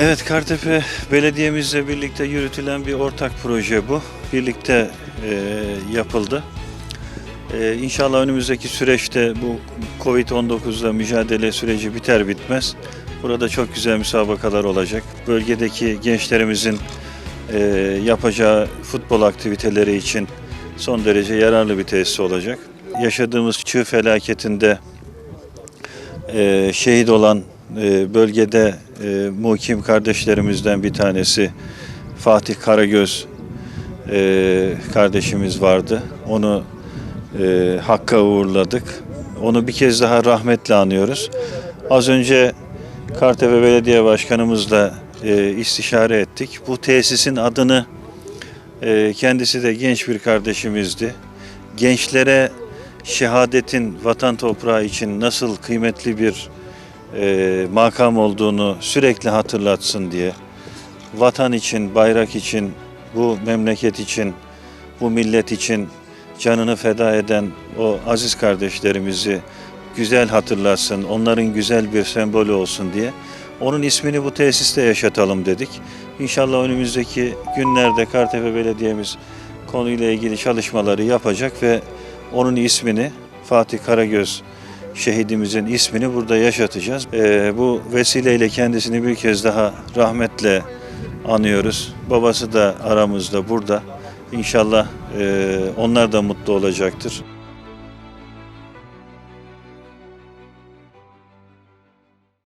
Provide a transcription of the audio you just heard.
Evet Kartepe Belediye'mizle birlikte yürütülen bir ortak proje bu. Birlikte e, yapıldı. E, inşallah önümüzdeki süreçte bu Covid-19'la mücadele süreci biter bitmez. Burada çok güzel müsabakalar olacak. Bölgedeki gençlerimizin e, yapacağı futbol aktiviteleri için son derece yararlı bir tesis olacak. Yaşadığımız çığ felaketinde e, şehit olan e, bölgede e, muhkim kardeşlerimizden bir tanesi Fatih Karagöz e, kardeşimiz vardı. Onu e, Hakk'a uğurladık. Onu bir kez daha rahmetle anıyoruz. Az önce Kartepe Belediye Başkanımızla e, istişare ettik. Bu tesisin adını e, kendisi de genç bir kardeşimizdi. Gençlere şehadetin vatan toprağı için nasıl kıymetli bir e, makam olduğunu sürekli hatırlatsın diye vatan için, bayrak için, bu memleket için, bu millet için canını feda eden o aziz kardeşlerimizi güzel hatırlatsın, onların güzel bir sembolü olsun diye onun ismini bu tesiste yaşatalım dedik. İnşallah önümüzdeki günlerde Kartepe Belediye'miz konuyla ilgili çalışmaları yapacak ve onun ismini Fatih Karagöz şehidimizin ismini burada yaşatacağız. Ee, bu vesileyle kendisini bir kez daha rahmetle anıyoruz. Babası da aramızda burada. İnşallah e, onlar da mutlu olacaktır.